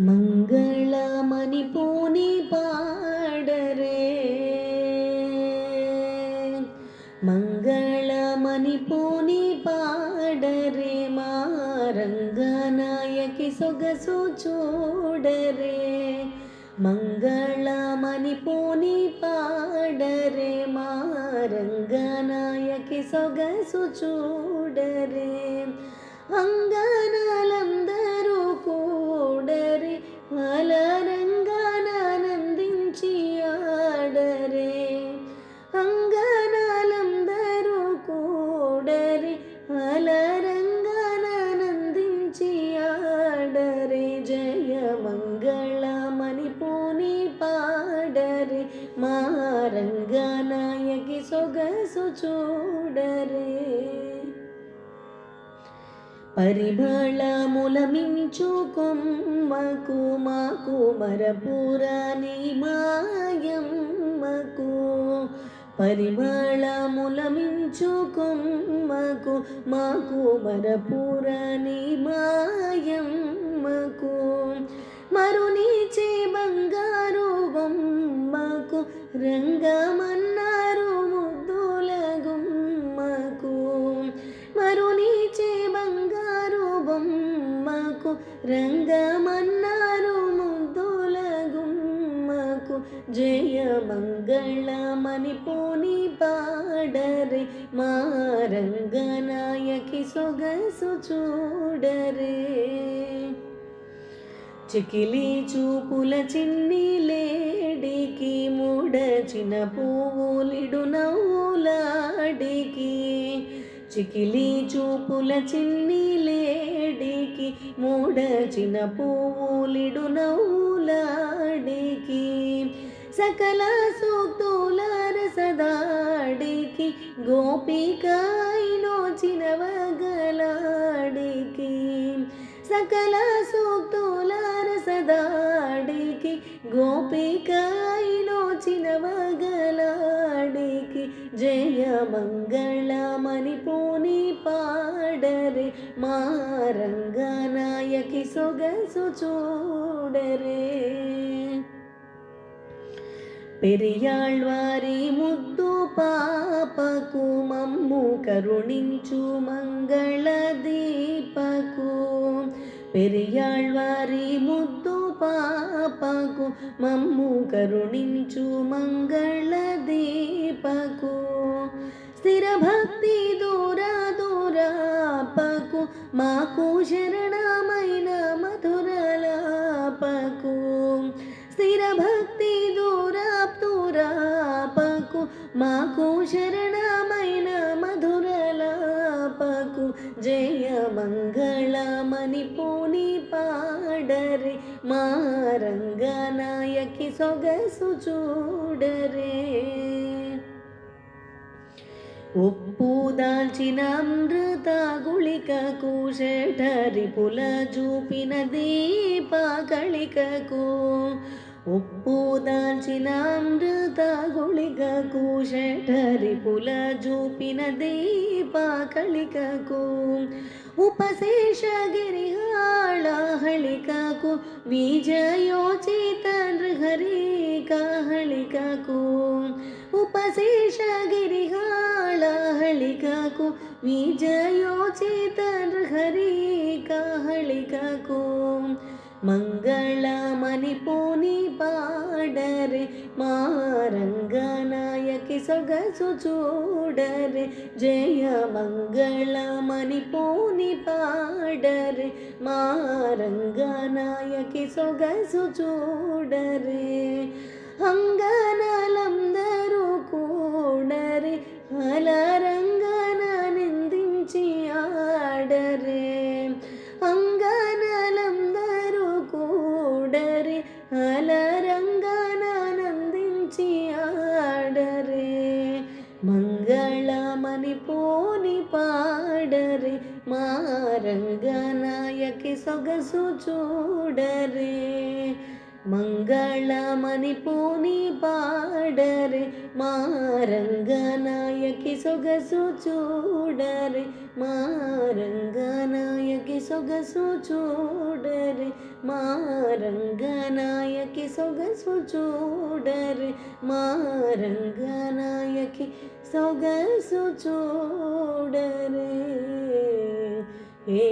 మంగళమణి పూని పాడరే మంగళమణి పూని పాడరే మా రంగనాయకి సొగసు చూడరే మంగళమణి పూని పాడరే మా రంగనాయకి సొగసు చూడరే మా రంగనాయకి సొగసు చూడరే. పరిమళములమించు కొమ్మకు మాకు మరపురాని మాయమ్మకు. పరిమళములమించు కొమ్మకు మాకు మరపురాని మాయమ్మకు. మరునీచే బంగారు బొమ్మకు రంగమన్నారు ముద్దుల గుమ్మకు. మరునీచే బంగారు బొమ్మకు రంగమన్నారు ముద్దుల గుమ్మకు. జయ మంగళమణి పోని పాడరే మా రంగనాయకి సొగసు చూడరే. చికిలి చూపుల చిన్ని లేడికి ముడచిన పువ్వులిడు నవ్వులాడికి. చికిలి చూపుల చిన్ని లేడికి ముడచిన పువ్వులిడు నవ్వులాడికి. సకల సూక్తుల రసదాడికి గోపికాయినోచిన వగలాడికి. సకల సూక్తు దాడికి గోపికాయిలోచిన మగలాడికి జయ మంగళమని పూని పాడరే మా రంగనాయకి సొగసు చూడరే. పెరియాళ్వారి ముద్దు పాపకు మమ్ము కరుణించు మంగళ దీపకు. పెరియాళ్వారి ముద్దు పాపకు మమ్ము కరుణించు మంగళ దీపకు. స్థిర భక్తి దూర దూరాపకు మాకు శరణమైన మధురలాపకు స్థిర భక్తి దూరా దూరాపకు మాకు శరణమైన జయ మంగళమణి పూని పాడరే మా రంగనాయకి సొగసు చూడరే. ఉప్పు దాల్చిన అమృత గుళిక గుళికకు పుల చూపిన దీప కళికకు ఉప్పు దాల్చిన అమృత గుళికకు షఠరిపుల చూపిన దీప కళికకు ఉపశేషగిరిహాళ హళికకు విజయోచిత నృహరిక హళికకు ఉపశేషగిరిహాళ హళికకు విజయోచిత నృహరిక హళికకు మంగళమణి పూని పాడరే మా రంగనాయకి సొగసు చూడరే జయ మంగళమణి పూని పాడరే మా రంగనాయకి పాడరే మా రంగనాయకి సొగసు చూడరే. మంగళమణి పూని పాడరే మా రంగనాయకి సొగసు చూడరే. మా రంగనాయకి సొగసు చూడరే మా రంగనాయకి సొగసు చూడరే. మా రంగనాయకి సొగసు చూడరే ఏ